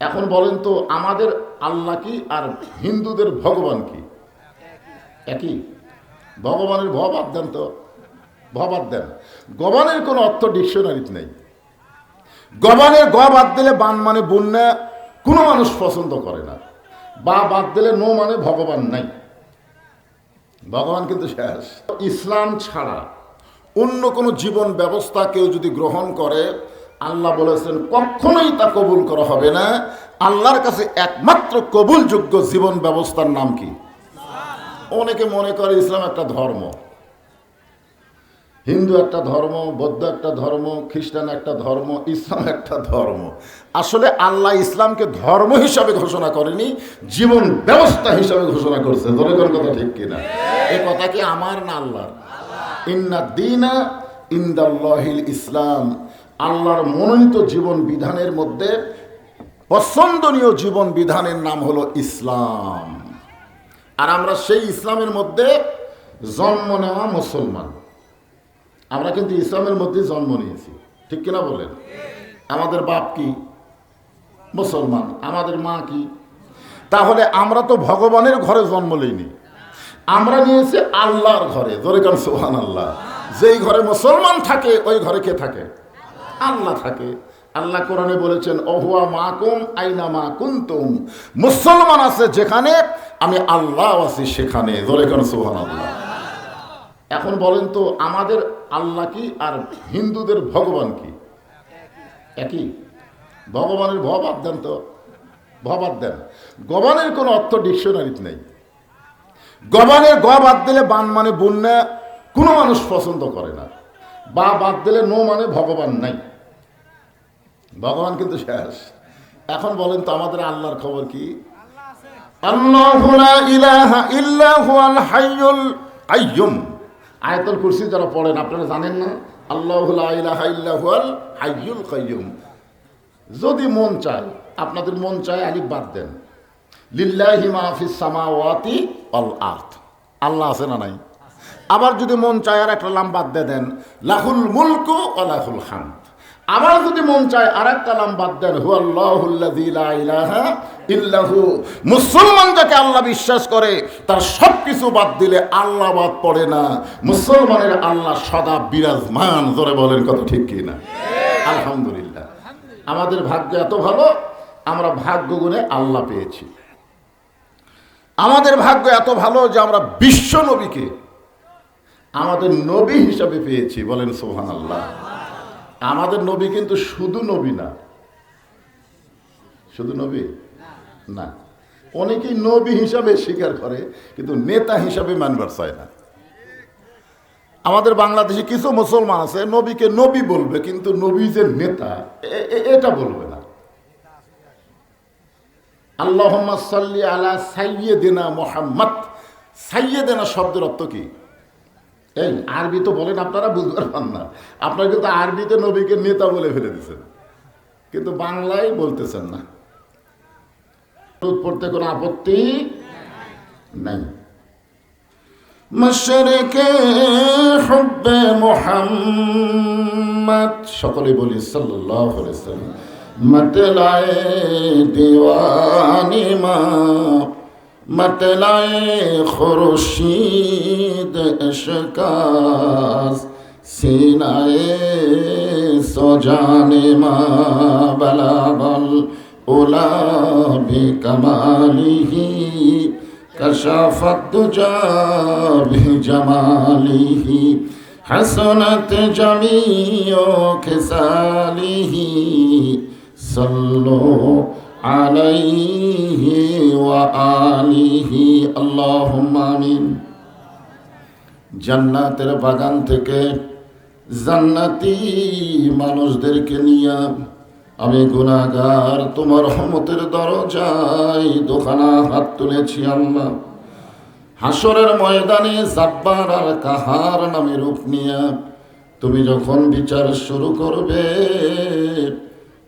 এখন বলেন তো, আমাদের আল্লাহ কি আর হিন্দুদের ভগবান কি? একই? ভগবানের ভবাদ দেন তো। ভবাদ দেন। গবানের কোনো অর্থ ডিকশনারিতে নেই। গবানের গ বাদ দিলে বান মানে বন্যা, কোনো মানুষ পছন্দ করে না। বা বাদ দিলে নো মানে ভগবান নাই। ভগবান কিন্তু শেষ। ইসলাম ছাড়া অন্য কোনো জীবন ব্যবস্থা কেউ যদি গ্রহণ করে আল্লাহ বলেছেন, কখনোই তা কবুল করা হবে না। আল্লাহর কাছে একমাত্র কবুলযোগ্য জীবন ব্যবস্থার নাম কি? অনেকে মনে করে ইসলাম একটা ধর্ম। হিন্দু একটা ধর্ম, বৌদ্ধ একটা ধর্ম, খ্রিস্টান একটা ধর্ম, ইসলাম একটা ধর্ম। আসলে আল্লাহ ইসলামকে ধর্ম হিসাবে ঘোষণা করেনি, জীবন ব্যবস্থা হিসাবে ঘোষণা করছে। ধরে কথা ঠিক কিনা? এ কথা কি আমার না আল্লাহর? ইন্না দিনা ইন্দাল্লাহিল ইসলাম। আল্লাহর মনোনীত জীবন বিধানের মধ্যে পছন্দনীয় জীবন বিধানের নাম হলো ইসলাম। আর আমরা সেই ইসলামের মধ্যে জন্ম নেওয়া মুসলমান। আমরা কিন্তু ইসলামের মধ্যে জন্ম নিয়েছি। ঠিক কিনা বলেন? আমাদের বাপ কি? মুসলমান। আমাদের মা কি? তাহলে আমরা তো ভগবানের ঘরে জন্ম লইনি আমরা নিয়েছি আল্লাহর ঘরে। কারণ সোহান আল্লাহ যেই ঘরে মুসলমান থাকে, ওই ঘরে কে থাকে? আল্লাহ থাকে। আল্লাহ কোরআনে বলেছেন, অহুয়া মাকুম আইনা মা কুন্তুম মুসলমান আছে যেখানে, আমি আল্লাহ আছি সেখানে। ধরে কারণ সোহান আল্লাহ এখন বলেন তো, আমাদের আল্লাহ কি আর হিন্দুদের ভগবান কি? একই। ভগবানের ভবাদ দেন তো। ভবাদ দেন। গবানের কোনো অর্থ ডিকশনারিতে নেই। গবানের গ বাদ দিলে বান মানে বন্যা, কোনো মানুষ পছন্দ করে না। বা বাদ দিলে নো মানে ভগবান নাই। ভগবান কিন্তু শেষ। এখন বলেন তো আমাদের আল্লাহর খবর কি? আয়াতুল কুরসি যারা পড়েন আপনারা জানেন না? আল্লাহু লা ইলাহা ইল্লা কাইয়ুম। যদি মন চায় আপনাদের মন চায় আলিফ বাদ দেন। লিল্লাহি মাহফিস সামাওয়াতি অল আর্থ আল্লাহ আছে না নাই? আবার যদি মন চায় আর একটা লাম বাদ দিয়ে দেন লাহুল মুলক ও লাহুল খান আবার যদি মন চায় আর একটা লাম বাদ দেন হু ইল্লাহু। মুসলমান যাকে আল্লাহ বিশ্বাস করে, তার সব কিছু বাদ দিলে আল্লাহ বাদ পড়ে না। মুসলমানের আল্লাহ সদা বিরাজমান ধরে বলেন কত ঠিক কি না? আলহামদুলিল্লাহ। আমাদের ভাগ্য এত ভালো, আমরা ভাগ্য গুণে আল্লাহ পেয়েছি। আমাদের ভাগ্য এত ভালো যে আমরা বিশ্ব নবীকে আমাদের নবী হিসাবে পেয়েছি, বলেন সোহান আল্লাহ আমাদের নবী কিন্তু শুধু নবী না। শুধু নবী? না। অনেকেই নবী হিসাবে স্বীকার করে, কিন্তু নেতা হিসাবে মানবার চায় না। আমাদের বাংলাদেশে কিছু মুসলমান আছে, নবীকে নবী বলবে, কিন্তু নবী যে নেতা এটা বলবে না। আল্লাহ সাল্লি আলা সাইয়েদেনা মোহাম্মদ। সাইয়েদেনা শব্দের অর্থ কি? এই, আরবি তো বলেন, আপনারা বুঝতে পারবেন না। আপনারা কিন্তু আরবিতে নবীকে নেতা বলে ফেলে দিচ্ছেন কিন্তু বাংলায় বলতেছেন না। পড়তে কোনো আপত্তি নাই। সকলে বলি মতলায়ে দিওয়ানি মা মতলায়ে খুরশিদ ইশকাস সিনায়ে সজানে মা বলাবল উলা বিকমালিহি كشف الدجى بجماله حسنت جميع كساله صلوا عليه وآله اللهم آمين জান্নাতের বাগান থেকে জান্নাতি মানুষদেরকে নিয়ে আমি গুণাগার তোমার রহমতের দরজায় দোকানা হাত তুলেছি আল্লাহ হাসরের ময়দানে জাব্বার আর কাহার নামে রূপ নিয়ে তুমি যখন বিচার শুরু করবে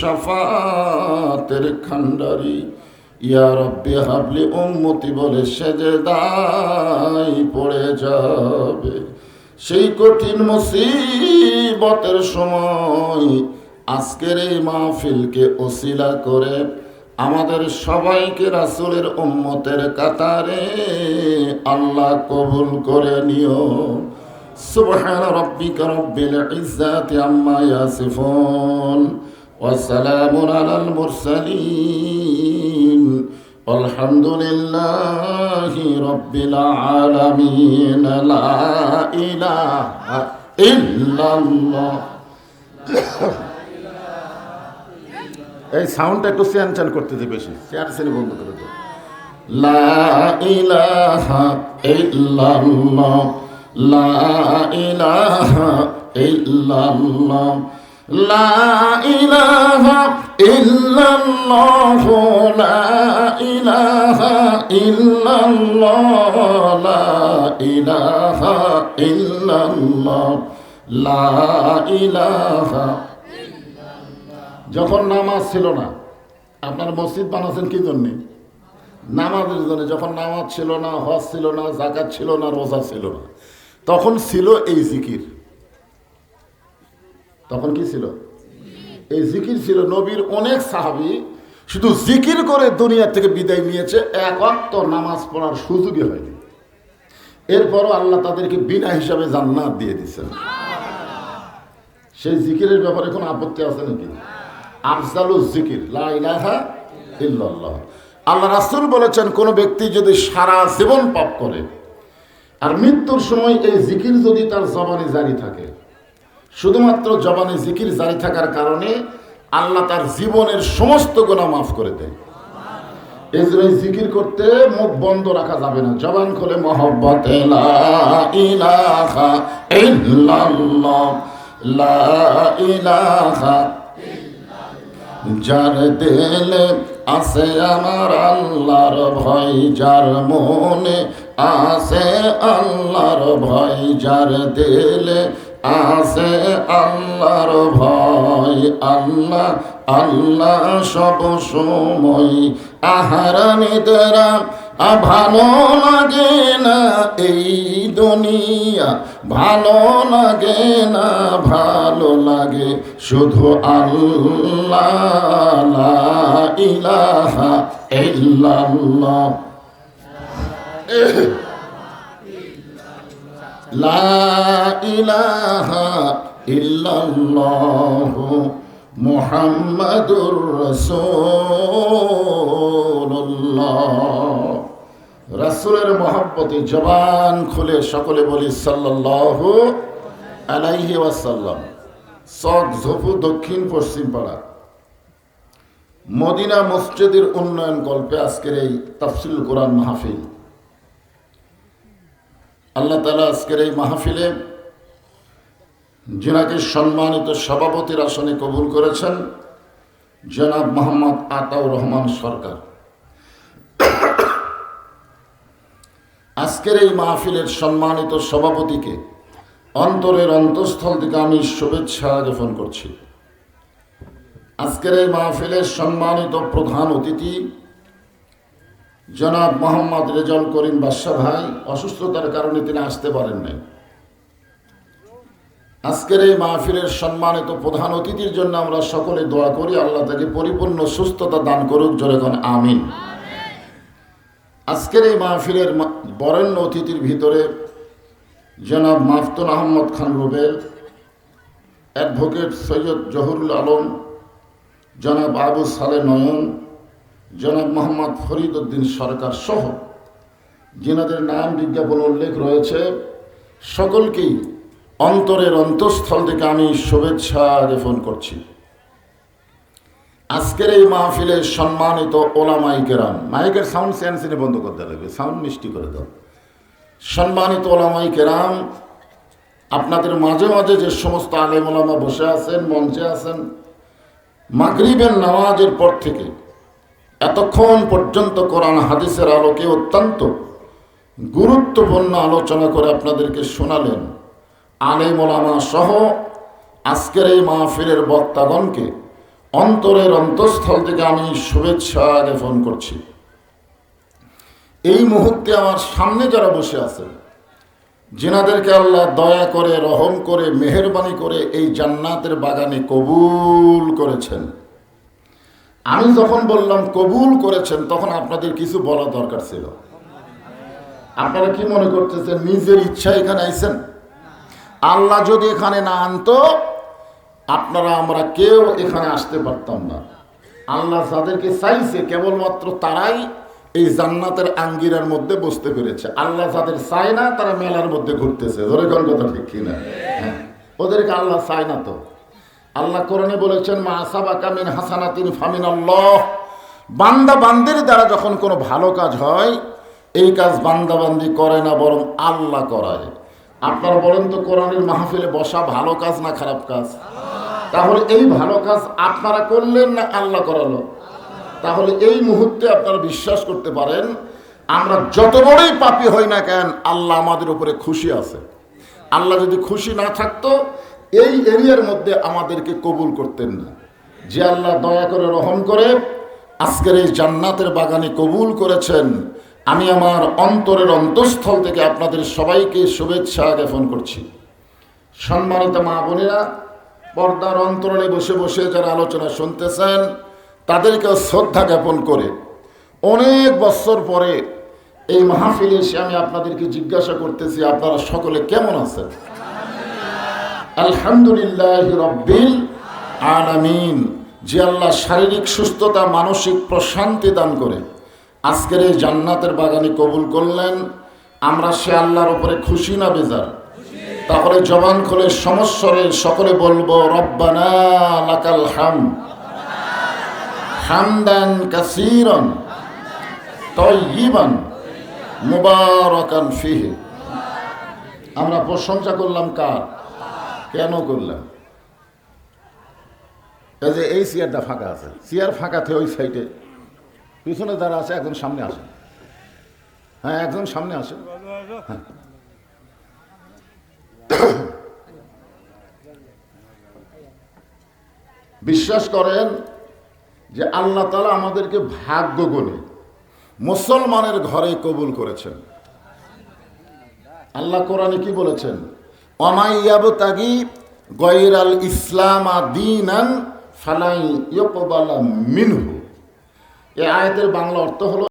সাফাতের খান্ডারি ইয়া রব্বি হাবলি উম্মতি বলে সেজে দায় পড়ে যাবে। সেই কঠিন মুসিবতের সময় আজকের এই মাহফিলকে ওসিলা করে আমাদের সবাইকে রাসুলের উম্মতের কাতারে আল্লাহ কবুল করে নিও। সুবহান রব্বিকা রব্বিল ইজ্জাতি আম্মা ইয়াসিফুন। وسلام على المرسلين والحمد لله رب العالمين لا إله إلا الله এই সাউন্ডটা একটু চেন চেন করতে দিবে বেশি চেয়ার চেনে বন্ধ করে দেবে লা ইলাহা ইল্লাল্লাহ লা ইলাহা ইল্লাল্লাহ যখন নামাজ ছিল না, আপনার মসজিদ বানাচ্ছেন কি জন্য? নামাজের জন্য। যখন নামাজ ছিল না, হজ ছিল না জাকাত ছিল না, রোজা ছিল না, তখন ছিল এই জিকির। তখন কি ছিল? এই জিকির ছিল নবীর অনেক সাহাবি শুধু জিকির করে দুনিয়া থেকে বিদায় নিয়েছে, এক অক্ত নামাজ পড়ার সুযোগই হয়নি। এরপরও আল্লাহ তাদেরকে বিনা হিসাবে জান্নাত দিয়ে দিচ্ছেন সেই জিকিরের ব্যাপারে কোনো আপত্তি আছে নাকি? আফজালু জিকির ইল্লাল্লাহ। আল্লাহ রাসূল বলেছেন, কোন ব্যক্তি যদি সারা জীবন পাপ করে, আর মৃত্যুর সময় এই জিকির যদি তার জবানে জারি থাকে শুধুমাত্র জবানে জিকির জারি থাকার কারণে আল্লাহ তার জীবনের সমস্ত গোনা মাফ করে দেয়। এই জন্য জিকির করতে মুখ বন্ধ রাখা যাবে না। জবান খুলে, মহব্বত যার দেলে আছে আমার আল্লাহর ভয়, যার মনে আছে আল্লাহর ভয়, যার দেলে আছে আল্লাহর ভয়, আল্লাহ আল্লাহ সব সময়। আহারানি দেরা ভালো লাগে না এই দুনিয়া, ভালো লাগে না, ভালো লাগে শুধু আল্লাহ ইলাহা ইল্লাল্লাহ। ইল্লাল্লাহ মুহাম্মাদুর রাসূলের মহব্বতে জবান খুলে সকলে বলি সাল্লাল্লাহু আলাইহি ওয়াসাল্লাম। সদ ঝোপু দক্ষিণ পশ্চিম পাড়া। মদিনা মসজিদের উন্নয়ন কল্পে আজকের এই তাফসিল কোরআন মাহফিল। আল্লাহ তালা আজকের এই মাহফিলে যিনাকে সম্মানিত সভাপতির আসনে কবুল করেছেন জনাব মোহাম্মদ আতাউর রহমান সরকার। আজকের এই মাহফিলের সম্মানিত সভাপতিকে অন্তরের অন্তঃস্থল থেকে আমি শুভেচ্ছা জ্ঞাপন করছি। আজকের এই মাহফিলের সম্মানিত প্রধান অতিথি জনাব মোহাম্মদ রেজল করিম বাদশাহ ভাই, অসুস্থতার কারণে তিনি আসতে পারেন নাই। আজকের এই মাহফিলের সম্মানিত প্রধান অতিথির জন্য আমরা সকলে দোয়া করি, আল্লাহ তাকে পরিপূর্ণ সুস্থতা দান করুক, জোরে কোন, আমিন। আজকের এই মাহফিলের বরেণ্য অতিথির ভিতরে জনাব মাফতুল আহমদ খান রুবেল, অ্যাডভোকেট সৈয়দ জহুরুল আলম, জনাব আবু সালে নয়ন জনাব মোহাম্মদ ফরিদ উদ্দিন সরকার সহ যেনাদের নাম বিজ্ঞাপন উল্লেখ রয়েছে, সকলকেই অন্তরের অন্তঃস্থল থেকে আমি শুভেচ্ছা জ্ঞাপন করছি। আজকের এই মাহফিলে সম্মানিত ওলামাই কেরাম, মাইকের সাউন্ড সেন্সিনে বন্ধ করতে লাগবে, সাউন্ড মিষ্টি করে দাও। সম্মানিত ওলামাই কেরাম, আপনাদের মাঝে মাঝে যে সমস্ত আলেম ওলামা বসে আছেন, মঞ্চে আছেন, মাগরিবের নামাজের পর থেকে এতক্ষণ পর্যন্ত কোরআন হাদিসের আলোকে অত্যন্ত গুরুত্বপূর্ণ আলোচনা করে আপনাদেরকে শোনালেন। আলে মোলামা সহ আজকের এই মাহফিলের বক্তাগণকে অন্তরের অন্তঃস্থল থেকে আমি শুভেচ্ছা জ্ঞাপন করছি। এই মুহূর্তে আমার সামনে যারা বসে আছেন, যিনাদেরকে আল্লাহ দয়া করে, রহম করে, মেহরবানি করে এই জান্নাতের বাগানে কবুল করেছেন আমি যখন বললাম কবুল করেছেন, তখন আপনাদের কিছু বলা দরকার ছিল। আপনারা কি মনে করতেছেন, নিজের ইচ্ছা এখানে আইছেন? আল্লাহ যদি এখানে না আনতো, আপনারা আমরা কেউ এখানে আসতে পারতাম না। আল্লাহ যাদেরকে চাইছে, কেবলমাত্র তারাই এই জান্নাতের আঙ্গিরার মধ্যে বসতে পেরেছে। আল্লাহ যাদের চায় না, তারা মেলার মধ্যে ঘুরতেছে। ধরে কোন কথা ঠিক কিনা? হ্যাঁ। ওদেরকে আল্লাহ চায় না তো। আল্লাহ কোরআনে বলেছেন, মা আসাবাকা মিন হাসানাতিন ফামিন আল্লাহ বান্দা বান্দির দ্বারা যখন কোনো ভালো কাজ হয়, এই কাজ বান্দাবান্দি করে না, বরং আল্লাহ করায়। আপনারা বলেন তো, কোরআনের মাহফিলে বসা ভালো কাজ না খারাপ কাজ? তাহলে এই ভালো কাজ আপনারা করলেন না আল্লাহ করালো? তাহলে এই মুহূর্তে আপনারা বিশ্বাস করতে পারেন, আমরা যত বড়ই পাপি হই না কেন, আল্লাহ আমাদের উপরে খুশি আছে। আল্লাহ যদি খুশি না থাকতো এই এরিয়ার মধ্যে আমাদেরকে কবুল করতেন না। যে আল্লাহ দয়া করে রহম করে, আজকের এই জান্নাতের বাগানে কবুল করেছেন। আমি আমার অন্তরের অন্তঃস্থল থেকে আপনাদের সবাইকে শুভেচ্ছা জ্ঞাপন করছি। সম্মানিত মা বোনেরা, পর্দার অন্তরালে বসে বসে যারা আলোচনা শুনতেছেন তাদেরকে শ্রদ্ধা জ্ঞাপন করে, অনেক বছর পরে এই মাহফিলে এসে আমি আপনাদেরকে জিজ্ঞাসা করতেছি, আপনারা সকলে কেমন আছেন? আলহামদুলিল্লাহ রব্বিল আলামিন। যে আল্লাহ শারীরিক সুস্থতা, মানসিক প্রশান্তি দান করে, আজকের এই জান্নাতের বাগানে কবুল করলেন। আমরা সে আল্লাহর উপরে খুশি না বেজার? তাহলে জবান খুলে সমস্বরে সকলে বলব, রব্বানা লাকাল হাম। হামদান কাসিরন তয়িবান মুবারকান ফিহে। আমরা প্রশংসা করলাম কার? কেন করলাম? যে এই চেয়ারটা ফাঁকা আছে। চেয়ার ফাঁকা থেকে ওই সাইডে পিছনে যারা আছে, একজন সামনে আসে। হ্যাঁ একজন সামনে আসেন হ্যাঁ। বিশ্বাস করেন যে আল্লাহ তালা আমাদেরকে ভাগ্য গণে মুসলমানের ঘরে কবুল করেছেন। আল্লাহ কোরআনে কি বলেছেন? অমাইয়াব তাগি গয়ের আল ইসলাম দিনান ফালাই ইয়কবালা মিনহু। এ আয়াতের বাংলা অর্থ হলো